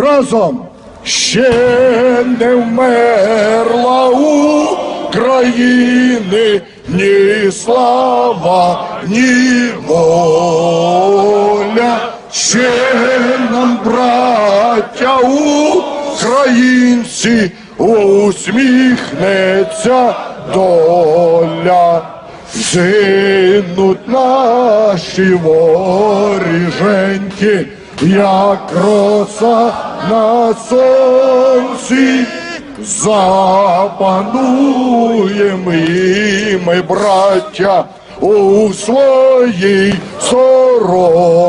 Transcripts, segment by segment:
Разом ще не вмерла України ні слава, ні воля. Ще нам, браття українці, усміхнеться доля. Зинуть наші воріженьки, як роса на сонці, запануємо і ми, браття, у своїй сторонці.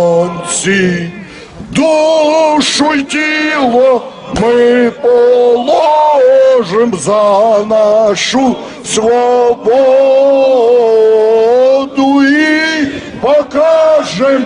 Душу й тіло ми положим за нашу свободу і покажем,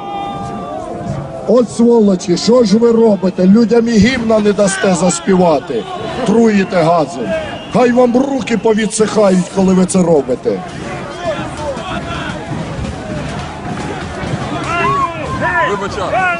От сволочі, що ж ви робите? Людям і гімна не дасте заспівати. Труїте газом. Хай вам руки повідсихають, коли ви це робите. Вибачаю.